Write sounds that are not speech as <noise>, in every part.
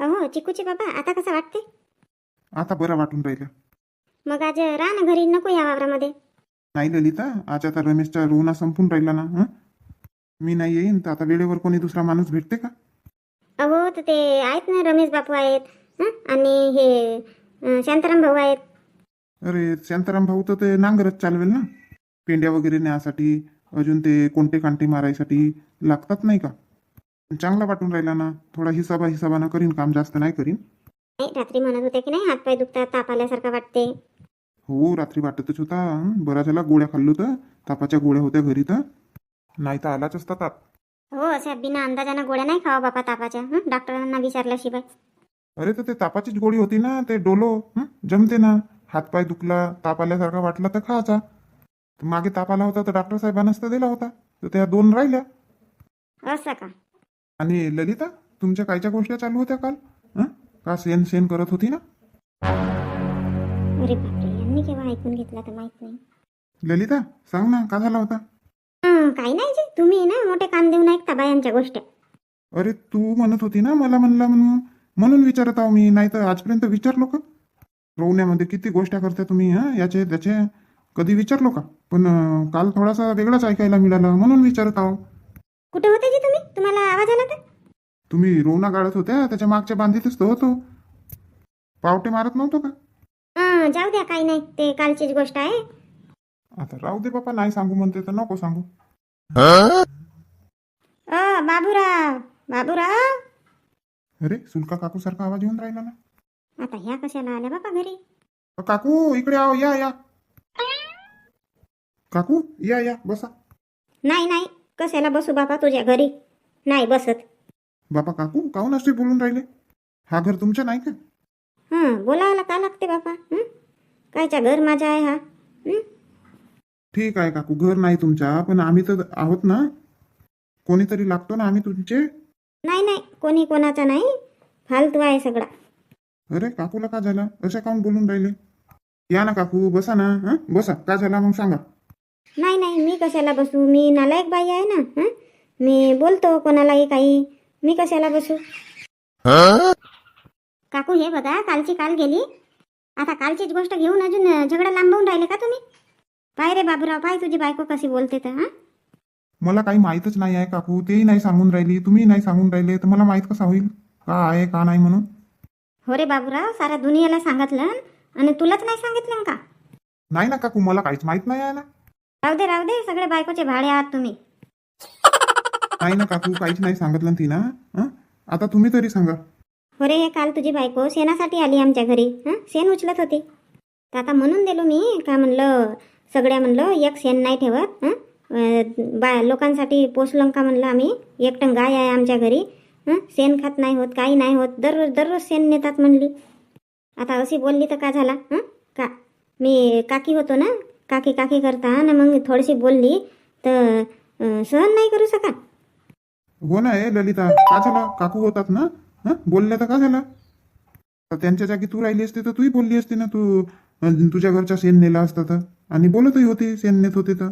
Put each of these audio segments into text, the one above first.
अहो चिकूचे बाबा आता कसं वाटते? आता बरं वाटून राहिलं. मग आज राहा ना घरी नको या वावरामध्ये. नाही ललिता आज आता रमेशचा रोना संपून राहिला ना हं? मी नाही येईन तर आता वेळेवर कोणी दुसरा माणूस भेटते का? अहो तर ते आहेत ना रमेश बापू आहेत हं? आणि हे अं, शांताराम भाऊ आहेत. अरे शांताराम भाऊ तर ते नांगरच चालवेल ना? पेंड्या वगैरे न्यासाठी अजून ते कोणते कांटे मारायसाठी लागतात नाही का? चांगला वाटून राहिला ना थोडा हिसाबा हिसाबानं करीन काम जास्त नाही करीन. नाही रात्री म्हणत होते की नाही हातपाय दुखतात ताप आल्यासारखं वाटते. हो रात्री वाटतच होता? बरा झाला गोळ्या खाल्लो तर तापाच्या गोळ्या होत्या घरी तर. नाही तर आलाच असता ताप. हो अशा बिना अंदाजानं गोळ्या नाही खावा बापा तापाच्या हं? डॉक्टरांना विचारल्याशिवाय. अरे तर ते तापाचीच गोळी होती ना ते डोलो हं? जमते ना. हातपाय दुखला ताप आल्यासारखा वाटला तर खायचा. तर मागे ताप आला होता तर डॉक्टर साहेबांनाच तर दिला होता. तर त्या दोन राहिल्या. असं का? आणि ललिता तुमच्या कायच्या गोष्टी चालू होत्या काल? हं? का सेन सेन करत होती ना? अरे बापरे यांनी केव्हा ऐकून घेतला तर माहीत नाही. ललिता सांग ना का झाला होता? हं, काही नाही जी तुम्ही ना मोठे कान देऊन ऐकता बायांच्या गोष्टी. अरे तू म्हणत होती ना मला म्हणला म्हणून. म्हणून विचारत आहो मी नाही तर आजपर्यंत विचारलो का? रोवण्यामध्ये किती गोष्टी करता तुम्ही हा? याचे त्याचे कधी विचारलो का? पण अं, काल थोडासा वेगळाच ऐकायला मिळाला म्हणून विचारत आहो. कुठे होते जी तुम्ही? तुम्हाला आवाज आला तर? तुम्ही रोवणा गाळत होत्या त्याच्या मागच्या बांधीतच तर होतो. पावटे मारत नव्हतो का? हं, जाऊ द्या काही नाही ते कालचीच गोष्ट आहे. आता राहू दे बापा नाही सांगू म्हणते तर नको सांगू. अ बाबूराव बाबूराव. अरे सुलका काकू सारखा आवाज येऊन राहिला ना. आता ह्या कशाला आल्या बापा घरी? अ, काकू इकडे आहो या या. काकू या या बसा. नाही नाही कशाला बसू बापा तुझ्या घरी? नाही बसत. बापा काकू काहून असे बोलून राहिले? हा घर तुमचं नाही का? हं बोलायला का लागते बापा हं? कायच्या घर माझा आहे हा? हं? ठीक आहे काकू घर नाही तुमच्या पण आम्ही तर आहोत ना? कोणीतरी लागतो ना आम्ही तुमचे? नाही नाही कोणी कोणाचा नाही. फालतू आहे सगळा. अरे काकूला का झाला? अशा काहून बोलून राहिले? या ना काकू बसा ना हं? बसा का झाला मग सांगा. नाही नाही मी कशाला बसू? मी नालायक बाई आहे ना हं? मी बोलतो कोणालाही काही. मी कशाला बसू? काकू हे बघा कालची काल गेली. आता कालचीच गोष्ट घेऊन अजून अं, झगडा लांबवून राहिले का तुम्ही? पाय रे बाबूराव पाय तुझी बायको कशी बोलते तर हा? मला काही माहीतच नाही आहे काकू. तेही नाही सांगून राहिली तुम्ही नाही सांगून राहिले तर मला माहीत कसा होईल? का आहे का नाही म्हणून? हो रे बाबूराव साऱ्या दुनियाला सांगितलं आणि तुलाच नाही सांगितलं का? नाही ना काकू मला काहीच माहीत नाही आहे ना. राहू दे राहू दे सगळे बायकोचे भाडे आहात तुम्ही. नाही ना काकू काहीच नाही सांगितलं ती ना हं? आता तुम्ही तरी सांगा. हो रे काल तुझी बायको शेणासाठी आली आमच्या घरी हं? शेण उचलत होती. तर आता म्हणून दिलो मी का म्हणलं सगळ्या म्हणलं एक शेण नाही ठेवत हं? अं, बा लोकांसाठी पोचलं का म्हणलं आम्ही एकटं गाय आहे आमच्या घरी हं? शेण खात नाही होत काही नाही होत दररोज दररोज शेण नेतात म्हणली. आता अशी बोलली तर का झाला हं? का मी काकी होतो ना काकी काकी करता ना मग थोडीशी बोलली तर सहन नाही करू शका हो ना ए ललिता का झाला? काकू होतात ना? हं? बोलल्या तर का झाला? तर त्यांच्या जागी तू राहिली असती तर तूही बोलली असती ना तू? अं, तुझ्या घरचा शेण नेला असता तर? आणि बोलतही होती शेण नेत होते तर?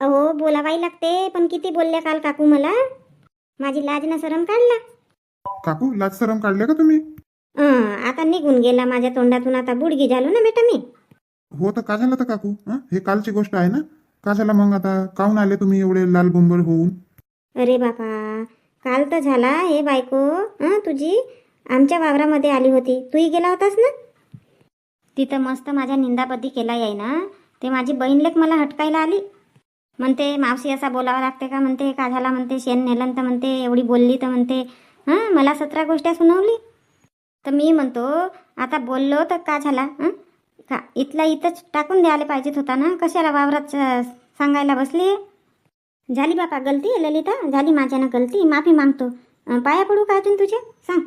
अहो बोलावाही लागते पण किती बोलल्या काल काकू मला? माझी लाज ना सरम काढला. काकू लाज सरम काढल्या का तुम्ही? अं, आता निघून गेला माझ्या तोंडातून आता बुडगी झालो ना बेटा मी. हो तर का झालं तर काकू? हं? हे कालची गोष्ट आहे ना? का झाला मग आता? काहून आले तुम्ही एवढे लाल बोंबल होऊन? अरे बापा काल तर झाला हे बायको हं, तुझी? आमच्या वावरामध्ये आली होती. तूही गेला होतास ना? तिथं मस्त माझ्या निंदापती केला याय ना ते माझी बहीण लेक मला हटकायला आली. म्हणते मावशी असा बोलावा लागते का? म्हणते का झाला? म्हणते शेण नेलं. तर म्हणते एवढी बोलली. तर म्हणते हां मला सतरा गोष्ट्या सुनावली. तर मी म्हणतो आता बोललो तर का झाला? हं? का इथला इथंच टाकून द्यायला पाहिजेत होता ना? कशाला वावरात सांगायला बसली? झाली बापा गलती ललिता? झाली माझ्यानं गलती माफी मागतो. पाया पडू का अजून तुझे? सांग.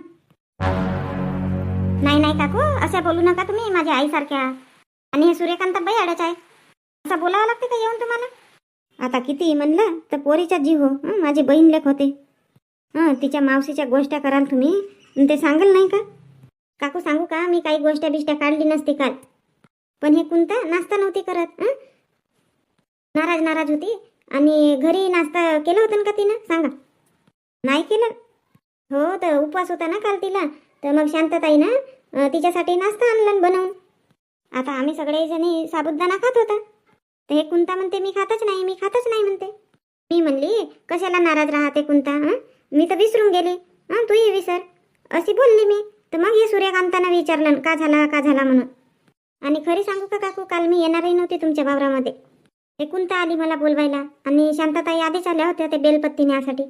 नाही नाही काकू असं बोलू नका तुम्ही माझ्या आईसारख्या. आणि हे सूर्यकांत बाई अडाच आहे. असं बोलावं लागते का येऊन तुम्हाला? आता किती म्हणलं तर पोरीचा जीव हो. माझी बहीण लेख होते. हां तिच्या मावशीच्या गोष्ट्या कराल तुम्ही. ते सांगाल नाही का? काकू सांगू का? मी काही गोष्ट बिष्ट्या काढली नसती काल. पण हे कोणता? नाश्ता नव्हती करत नाराज नाराज होती. आणि घरी नाश्ता केला होता का तिनं? सांगा. नाही केलं. हो तर उपवास होता ना काल तिला. तर मग शांतताई ना तिच्यासाठी नाश्ता आणला बनवून. आता आम्ही सगळे जणी साबुदाणा खात होता. तर हे कुंता म्हणते? मी खातच नाही मी खातच नाही म्हणते. मी म्हणली कशाला नाराज राहते कुंता हं? मी तर विसरून गेली. हं तूही विसर. अशी बोलली मी. तर मग हे सूर्यकांतानं विचारलं का झाला का झाला? म्हणून. आणि खरी सांगू का काकू काल मी येणारही नव्हते तुमच्या वावरामध्ये. हे तर आली मला बोलवायला. आणि शांताताई आधीच आल्या होत्या ते बेलपत्ती न्यासाठी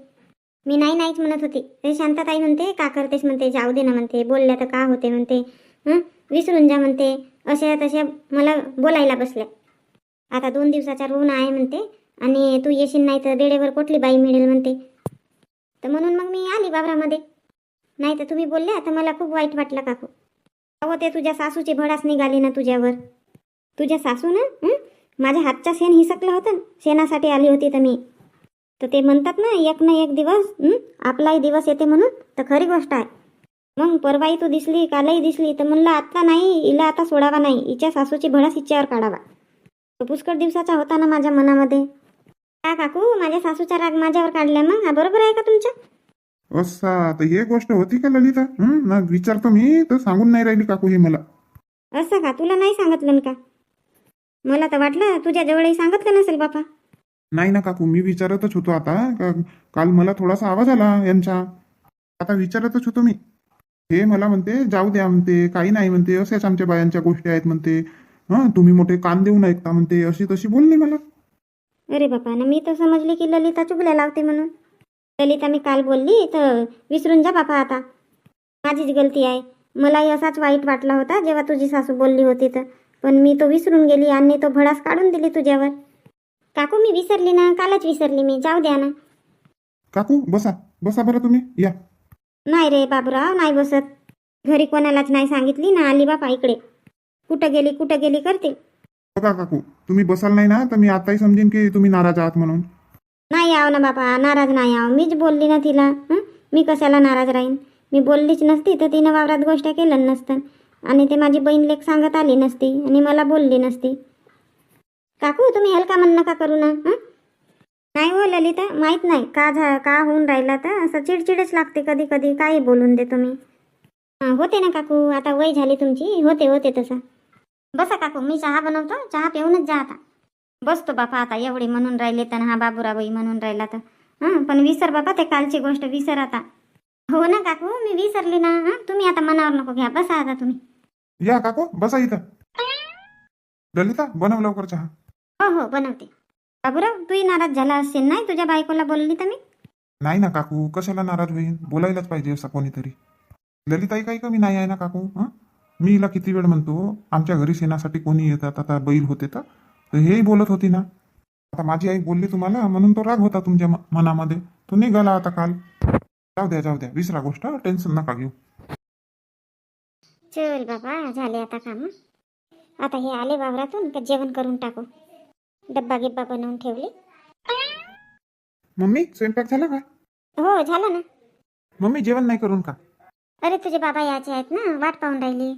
मी नाही नाहीच म्हणत होती. ते शांताताई म्हणते का करतेस? म्हणते जाऊ दे ना म्हणते. बोलल्या तर का होते म्हणते. हं? विसरून जा म्हणते. अशा तशा मला बोलायला बसल्या. आता दोन दिवसाचा ऋण आहे म्हणते. आणि तू येशील नाही तर वेळेवर कुठली बाई मिळेल म्हणते. तर म्हणून मग मी आली वावरामध्ये. नाही तर तुम्ही बोलल्या तर मला खूप वाईट वाटलं काकू. अहो ते तुझ्या सासूची भडास निघाली ना तुझ्यावर. तुझ्या सासू ना माझ्या हातचा शेण हिसकलं होतं शेणासाठी आली होती तर मी. तर ते म्हणतात ना एक ना एक दिवस आपलाही दिवस येते म्हणून तर खरी गोष्ट आहे. मग परवाई तू दिसली कालही दिसली तर म्हणलं आत्ता नाही हिला आता सोडावा नाही हिच्या सासूची भडास हिच्यावर काढावा. तो पुष्कळ दिवसाचा होता ना माझ्या मनामध्ये. का काकू माझ्या सासूचा राग माझ्यावर काढलाय मग? हा बरोबर आहे का तुमच्या असा तर हे गोष्ट होती का ललिता? हं? ना विचारतो मी तर सांगून नाही राहिली काकू हे मला. असं का? तुला नाही सांगितलं न का? मला तर वाटलं तुझ्या जवळही सांगितलं नसेल बापा. नाही ना काकू मी विचारतच होतो आता. का- काल मला थोडासा आवाज आला यांचा आता विचारतच होतो मी. हे मला म्हणते जाऊ द्या म्हणते काही नाही म्हणते असेच आमच्या बायांच्या गोष्टी आहेत म्हणते. हं? तुम्ही मोठे कान देऊन ऐकता म्हणते अशी तशी बोलली मला. अरे बापा ना मी तर समजली की ललिता चुगल्या लावते म्हणून. ललिता मी काल बोलली तर विसरून जा बापा आता. माझीच गलती आहे. मलाही असाच वाईट वाटला होता जेव्हा तुझी सासू बोलली होती तर. पण मी तो विसरून गेली आणि तो भडास काढून दिली तुझ्यावर. काकू मी विसरली ना? कालच विसरली मी. जाऊ द्या ना. काकू बसा. बसा बरं तुम्ही. या. नाही रे बाबूराव नाही बसत. घरी कोणालाच नाही सांगितली ना आली बापा इकडे. कुठं गेली कुठं गेली करते. बघा काकू तुम्ही बसाल नाही ना तर मी आताही समजेन की तुम्ही नाराज आहात म्हणून. नाही आव ना बापा नाराज नाही आव मीच बोलली ना तिला. हं? मी कशाला नाराज राहीन? मी बोललीच नसती तर तिनं वावरात गोष्ट केलं नसतं. आणि ते माझी बहीण लेख सांगत आली नसती आणि मला बोलली नसती. काकू तुम्ही हलका म्हण नका करू ना? हं? नाही हो ललिता माहीत नाही. का झा का होऊन राहिला तर? असं चिडचिडच लागते कधी कधी. काही बोलून दे तुम्ही. होते ना काकू. आता वय झाली तुमची. होते होते तसं. बसा काकू मी चहा बनवतो. चहा पिऊनच जा आता. बसतो बापा आता एवढी म्हणून राहिले तर हा बाबूराबाई म्हणून राहिला तर. हां पण विसर बापा ते कालची गोष्ट विसर आता. हो ना काकू मी विसरली ना हां? तुम्ही आता मनावर नको घ्या बसा आता तुम्ही. या काकू बसा इथं. ललिता बनव लवकर चहा. हो हो बनवते. बाबूराव तूही नाराज झाला असेल नाही? तुझ्या बायकोला बोलली तर मी? नाही ना काकू कशाला नाराज होईन? बोलायलाच पाहिजे असं कोणीतरी. ललिताई काही कमी नाही आहे ना काकू हं? मी हिला किती वेळ म्हणतो आमच्या घरी शेणासाठी कोणी येतात? आता बैल होते तर. तर हेही बोलत होती ना. आता माझी आई बोलली तुम्हाला म्हणून तो राग होता तुमच्या मनामध्ये. तो निघाला आता काल. जाऊ द्या जाऊ द्या. विसरा गोष्ट टेन्शन नका घेऊ. चल बाबा झाले आता काम. आता हे आले वावरातून का जेवण करून टाकू. डब्बा गिब्बा बनवून ठेवले. मम्मी स्वयंपाक झाला का? हो झालं ना. मम्मी जेवण नाही करून का? अरे तुझे बाबा यायचे आहेत ना वाट पाहून राहिली.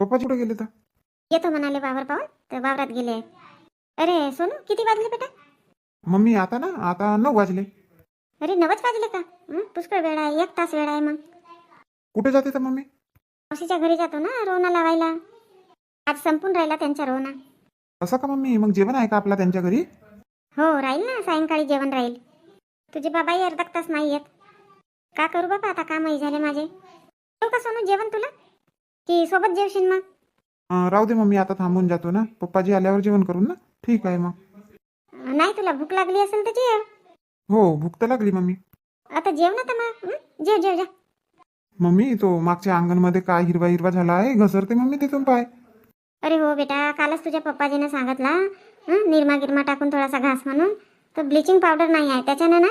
पप्पा कुठे गेले तर? येतो म्हणाले वावर पाहून तर वावरात गेले. आहेत. अरे सोनू किती वाजले बेटा? मम्मी आता ना आता नऊ वाजले. अरे नवच वाजले का? हं? पुष्कळ वेळ आहे एक तास वेळ आहे मग. कुठे जाते तर मम्मी? मावशीच्या घरी जातो ना रोना लावायला. आज संपून राहिला त्यांच्या रोना असं का मम्मी? मग जेवण आहे का आपला त्यांच्या घरी? हो राहील ना सायंकाळी जेवण राहील. तुझे बाबाही अर्धा तास नाही येत. का करू बाबा आता कामही झाले माझे. येऊ का सोनू जेवण तुला? की सोबत जेवशील मग? अं, राहू दे मम्मी आता थांबून जातो ना. पप्पाजी आल्यावर जेवण करून ना. ठीक आहे मग. नाही तुला भूक लागली असेल तर जेव. हो भूक तर लागली मम्मी. आता जेव ना तर मग हं? जेव जेव जा मम्मी तो मागच्या अंगणमध्ये काय हिरवा हिरवा झाला आहे? घसरते मम्मी तिथून पाय. अरे हो बेटा. कालच तुझ्या पप्पाजीनं सांगितला. हं, निरमा गिरमा टाकून थोडासा घास म्हणून. तो ब्लिचिंग पावडर नाही आहे. त्याच्यानं ना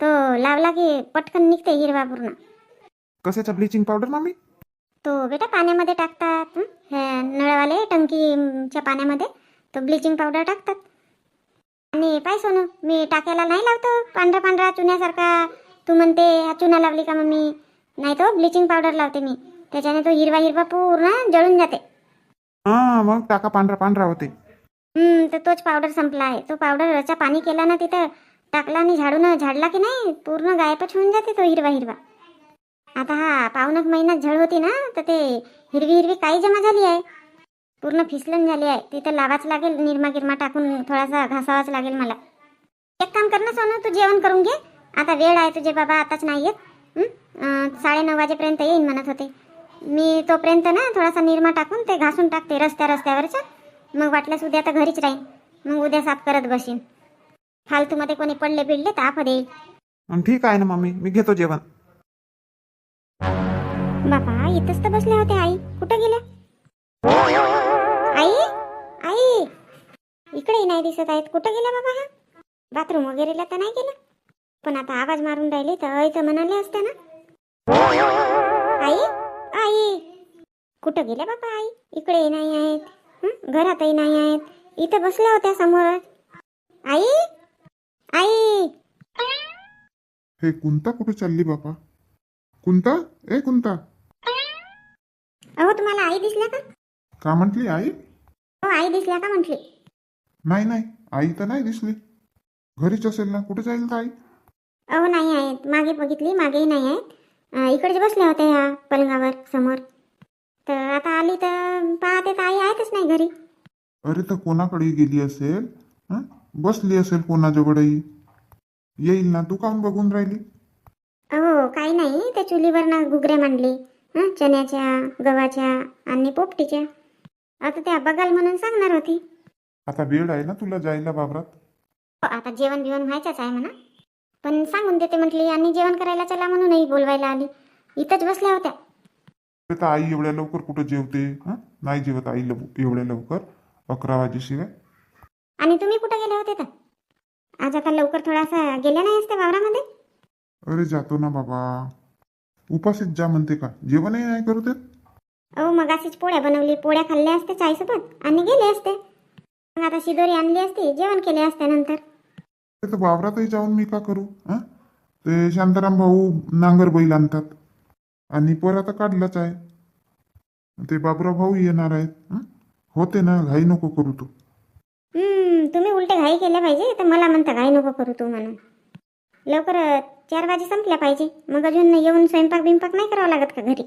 तो लावला की पटकन निघते हिरवा पूर्ण. कशाचा ब्लिचिंग पावडर मम्मी? तो बेटा पाण्यामध्ये टाकतात. हं, हे नळवाले टंकीच्या पाण्यामध्ये. तो ब्लिचिंग पावडर टाकतात. आणि पाय सोनू मी टाकायला नाही लावतो. पांढरा पांढरा चुन्यासारखा. तू म्हणते हा चुना लावली का मम्मी? नाही तो ब्लिचिंग पावडर लावते मी. त्याच्याने तो हिरवा हिरवा पूर्ण जळून जाते. हा मग टाका पांढरा पांढरा होते. हम्म तर तोच पावडर संपला आहे. तो पावडरचा पाणी केला ना तिथं टाकला आणि झाडून झाडला की नाही पूर्ण गायबच होऊन जाते तो हिरवा हिरवा. आता हा पावणक महिन्यात झड होती ना तर ते हिरवी हिरवी काही जमा झाली आहे. पूर्ण फिसलन झाली आहे. तिथं लावाच लागेल निरमा गिरमा टाकून थोडासा घासावाच लागेल मला. एक काम कर ना सोनू तू जेवण करून घे. आता वेळ आहे तुझे बाबा आताच नाही येत. हं? अं, साडेनऊ वाजेपर्यंत येईन म्हणत होते. मी तोपर्यंत ना थोडासा निरमा टाकून ते घासून टाकते रस्त्या रस्त्यावरचं. मग वाटल्यास उद्या तर घरीच राहीन. मग उद्या साफ करत बसीन. फालतूमध्ये कोणी पडले बिडले तर आफत येईल. ठीक आहे ना मम्मी. मी घेतो जेवण. बापा इथंच तर बसल्या होत्या आई. कुठं गेल्या? आई? आई! इकडेही नाही दिसत आहेत. कुठं गेल्या बाबा हा? बाथरूम वगैरेला तर नाही गेला पण आता आवाज मारून राहिले तर आई तर म्हणाले असते ना. आई? आई! कुठं गेल्या बाबा आई? इकडेही नाही आहेत? घरातही नाही आहेत. इथं बसल्या होत्या समोर. आई? आई! हे कुंता कुठे चालली बापा कुंता? ए कुंता! अहो तुम्हाला आई दिसल्या का? का म्हटली आई? हो आई दिसल्या का म्हटली? नाही नाही आई तर नाही दिसली. घरीच असेल ना कुठे जाईल आई? अहो नाही आहेत मागे बघितली मागेही नाही आहेत अं, इकडेच बसल्या होत्या ह्या पलंगावर समोर. तर आता आली तर पाहते तर आई आहेतच नाही घरी. अरे तर कोणाकडे गेली असेल हं? बसली असेल कोणाजवळही. येईल ना तू काहून बघून राहिली? अहो काही नाही. त्या चुलीवर ना घुगऱ्या मांडली हं? चण्याच्या गव्हाच्या आणि पोपटीच्या. आता त्या बघाल म्हणून सांगणार होती. आता वेळ आहे ना तुला जायला वावरात? हो, आता जेवण बिवण व्हायचंच आहे म्हणा. पण सांगून देते म्हटली आणि जेवण करायला चला म्हणूनही बोलवायला आली. इथंच बसल्या होत्या. तर आई एवढ्या लवकर कुठं जेवते? हं? नाही जेवत आई लव- एवढ्या लवकर? अकरा वाजेशिवाय? आणि तुम्ही कुठं गेले होते तर? आज आता लवकर थोडासा गेल्या नाही असते वावरामध्ये? अरे जातो ना बाबा. उपाशीच जा म्हणते का? जेवणही नाही करू देत अहो मग अशीच पोळ्या बनवली. पोळ्या खाल्ल्या असते चायसोबत आणि गेले असते. मग आता शिदोरी आणली असती जेवण केले असते नंतर. ते तर वावरातही जाऊन मी का करू हं? ते शांताराम भाऊ नांगर बैल आणतात. आणि पोर आता काढलाच आहे. ते बाबुराव भाऊ येणार आहेत हं? होते ना घाई नको करू तू. हम्म, तुम्ही उलटे घाई केल्या पाहिजे तर मला म्हणता घाई नको करू तू म्हणून. लवकर अ, चार वाजे संपल्या पाहिजे. मग अजून येऊन स्वयंपाक बिंपाक नाही करावा लागत का घरी?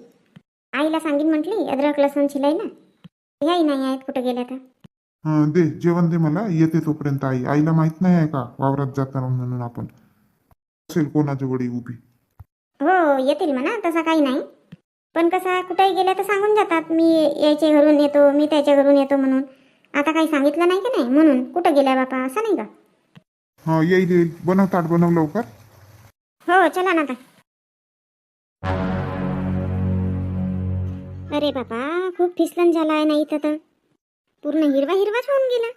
आईला सांगीन म्हटली अद्रक लसूण शिलाईला ह्याही नाही आहेत कुठं गेल्या तर. हं, दे जेवण दे मला येते तोपर्यंत आई. आईला माहीत नाही आहे का वावरात जाताना म्हणून आपण. असेल कोणाजवळ उभी. हो येतील म्हणा तसा काही नाही. पण कसा कुठेही गेल्या तर सांगून जातात मी यायच्या घरून येतो मी त्याच्या घरून येतो म्हणून. आता काही सांगितलं नाही का नाही म्हणून? कुठं गेल्या बापा असं नाही का? हा येईल येईल. बनव ताट बनव लवकर. हो चला ना आता. अरे बाबा खूप फिसलन झाला आहे ना इथं तर. पूर्ण हिरवा हिरवाच होऊन गेला.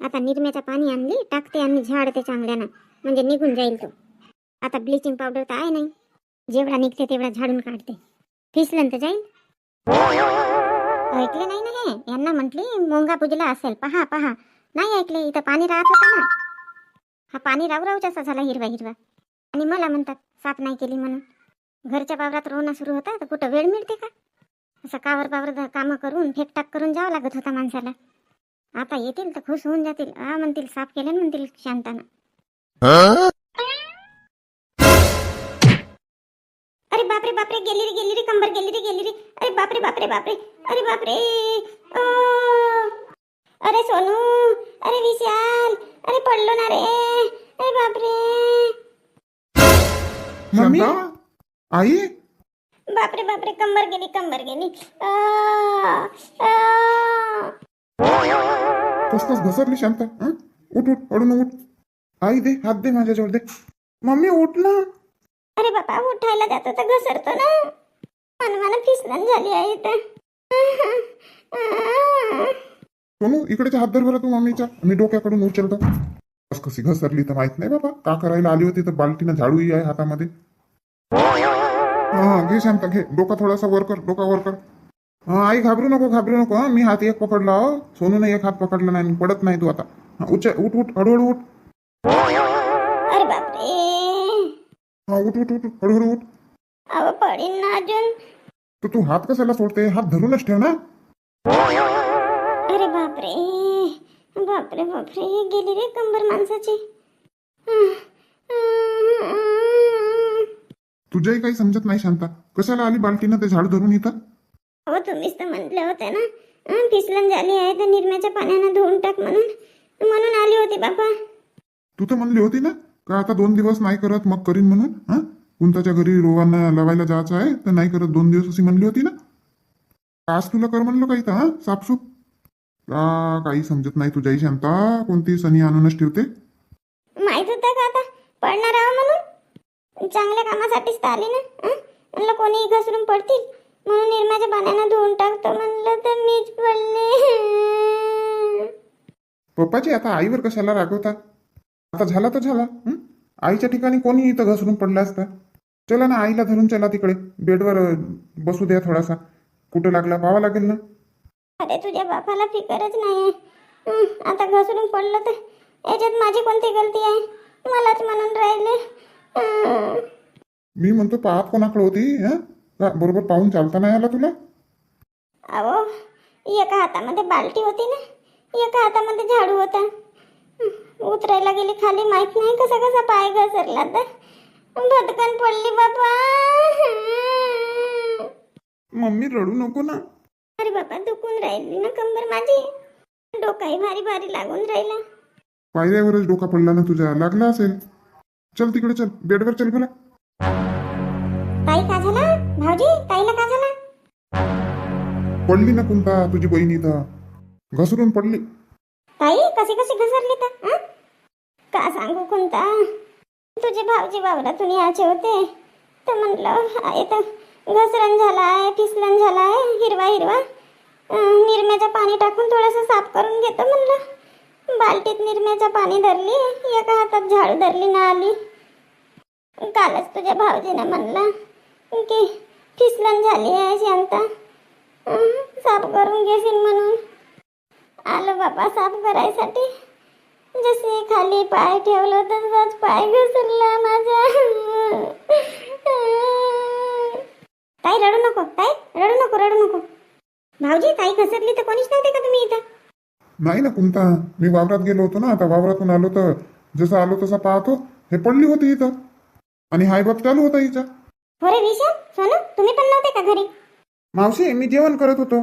आता निरम्याचं पाणी आणली टाकते आणि झाडते चांगल्यानं. म्हणजे निघून जाईल तो. आता ब्लिचिंग पावडर तर आहे नाही. जेवढा निघते तेवढा झाडून काढते. फिसलन तर जाईल. ऐकले नाही ना हे? यांना म्हटली मोंगा पूजला असेल. पहा पहा. नाही ऐकले इथं पाणी राहत होतं ना. हा पाणी राहू राहूच असा झाला हिरवा हिरवा. आणि मला म्हणतात साफ नाही केली म्हणून. घरच्या वावरात रोवणं सुरू होता तर कुठं वेळ मिळते का? असं कावर पावर कामं करून फेकटाक करून जावं लागत होता माणसाला. आता येतील तर खुश होऊन जातील. हा म्हणतील साफ केलं म्हणतील शांतानं. अरे बापरे बापरे गेली रे गेली रे कंबर गेली रे गेली रे अरे बापरे बापरे बापरे. अरे बापरे. अरे सोनू. अरे विशाल. अरे पडलो ना रे. अरे बापरे. मम्मी? आई? बापरे बापरे कंबर गेली कंबर गेली. कस कस घसरली शांत हं? उठ उठ अडून उठ. आई दे हात दे माझ्याजवळ दे. मम्मी उठ ना. अरे बापा उठायला जातो तर घसरतो ना. मन मला फिसलन झाली आहे इथं. सोनू इकडेच्या हात धर बरं तू मम्मीच्या मी डोक्याकडून उचलतो. कस कशी घसरली तर माहीत नाही बाबा का करायला आली होती तर बाल्टीनं झाडूही आहे हातामध्ये. हा घे शांत घे. डोका थोडासा वर कर डोका वर कर. हा आई घाबरू नको घाबरू नको हा. मी हात एक पकडला हो. सोनूने एक हात पकडला नाही आणि पडत नाही तू आता. हा, उच उठ उठ हळूहळू उठ. अरे बापरे. हा उठ उठ उठ हळूहळू उठ. अहो पडीन ना अजून. तर तू हात कशाला सोडते? हात धरूनच ठेव ना. अरे बापरे. बापरे बापरे. गेली रे कंबर माणसाची. तुझ्याही काही समजत नाही शांता. कशाला आली बाल्टीनं ते झाड धरून इथं? हो तुम्हीच तर म्हटले होते ना. फिसलन झाली आहे तर निरम्याच्या पाण्यानं धुवून टाक म्हणून. म्हणून आली होती बाबा तू तर म्हणली होती ना का आता दोन दिवस नाही करत मग करीन म्हणून हा? कुंताच्या घरी रोगांना लावायला जायचं आहे तर नाही करत दोन दिवस अशी म्हणली होती ना. आज तुला कर म्हणलं काही तर हा? साफसूप का काही समजत नाही तुझ्याही शांता? कोणती सनी आणूनच ठेवते? माहीत होतं का आता? पडणार आहो म्हणून? चांगल्या कामासाठीच तर आली ना? म्हणलं कोणी घसरून पडतील. म्हणून निरम्याच्या पाण्यानं धुवून टाकतो. म्हणलं तर मीच पडले पप्पाची आता आईवर कशाला रागवता? आता झाला तर झाला? आईच्या ठिकाणी कोणी इथं घसरून पडला असता? चला ना आईला धरून चला तिकडे. बेडवर बसू द्या थोडासा. कुठं लागला पाहावा लागेल ना? अरे तुझ्या बापाला फिकरच नाही. आता घसरून पडलं तर याच्यात माझी कोणती गलती आहे? मलाच म्हणून राहिले. मी म्हणतो पाहत कोणाकडे होती हं? का बरोबर पाहून चालता नाही आला तुला? अहो एका हातामध्ये बाल्टी होती ना एका हातामध्ये झाडू होता. हं, उतरायला गेली खाली माहीत नाही कसा कसा पाय घसरला तर. भटकन पडली बाबा. मम्मी रडू नको ना. अरे बाबा दुखून राहिली ना कंबर माझी. डोकाही भारी भारी लागून राहिला. पायऱ्यावरच डोका पडला ना तुझ्या लागला असेल. चल तिकडे चल. बेडवर चल बरं ताई का झाला? भाऊजी ताईला का झाला? पडली ना कुंता तुझी बहिणी इथं. घसरून पडली. ताई कशी कशी घसरली तर हं? का सांगू कोणता तुझे भाऊजी वावरातून यायचे होते. तर म्हणलं आहे तर घसरण झालाय फिसलन झालाय हिरवा हिरवा अं, निरम्याचं पाणी टाकून थोडंसं साफ करून घेतो म्हणलं. बाल्टीत निरम्याचं पाणी धरली एका हातात झाडू धरली ना आली. कालच तुझ्या भाऊजीनं म्हणला की फिसलन झाली आहे शांता. साफ करून घेशील म्हणून. आलो बाबा साफ करायसाठी. जसे खाली पाय ठेवलं तसंच पाय घसरला माझा. ताई रडू नको ताई रडू नको रडू नको. भाऊजी ताई घसरली तर कोणीच नव्हते का तुम्ही इथं? नाही ना कुंता मी वावरात गेलो होतो ना आता वावरातून आलो तर जसं आलो तसा पाहतो हे पडली होती इथं. आणि हाय बाप चालू होता हिचा. हो रे विशाल सोनू तुम्ही पण नव्हते का घरी? मावशी मी जेवण करत होतो.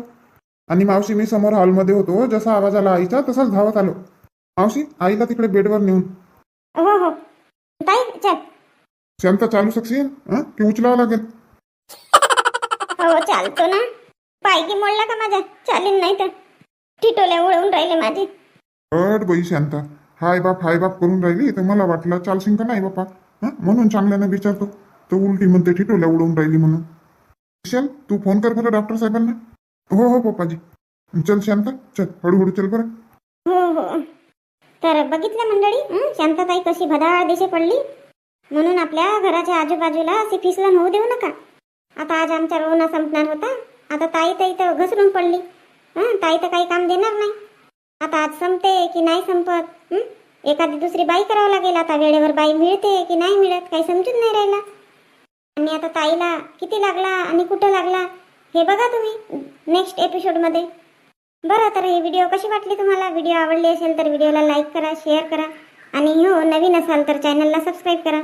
आणि मावशी मी समोर हॉलमध्ये होतो जसा आवाज आला आईचा तसाच धावत आलो. मावशी आईला तिकडे बेडवर नेऊन. हो हो. ताई चल. शांत चालू शकशील? हं? की उचलावं लागेल. <laughs> हो चालतो ना. पाय की मोडला का माझा? चालेल नाही तर टिटोल्या उडवून राहिले माझे. अड बाई शांता. हाय बाप हाय बाप करून राहिली. तर मला वाटलं चालशील का नाही बापा? हं? म्हणून चांगल्यानं विचारतो. तर उलटी म्हणते ठिटोल्या उडवून राहिली म्हणून. चल तू फोन कर बरं डॉक्टर साहेबांना. हो हो पप्पाजी. चल शांत चल. हळूहळू चल बरं. हो हो. तर बघितलं मंडळी हं? शांताताई कशी भदाळ दिशे पडली. म्हणून आपल्या घराच्या आजूबाजूला अशी फिसलन होऊ देऊ नका. आता आज आमचा रोना संपणार होता. आता ताई तर इथं घसरून पडली. हं ताई तर काही काम देणार नाही. आता आज संपते की नाही संपत? हं? एखादी दुसरी बाई करावं लागेल आता वेळेवर बाई मिळते की नाही मिळत काही समजून नाही राहिला. आणि आता ताईला किती लागला आणि कुठं लागला हे बघा तुम्ही नेक्स्ट एपिसोडमध्ये बरं तर ही व्हिडिओ कशी वाटली तुम्हाला? व्हिडिओ आवडली असेल तर व्हिडिओला लाईक करा शेअर करा. आणि हो नवीन असाल तर चॅनलला सबस्क्राईब करा.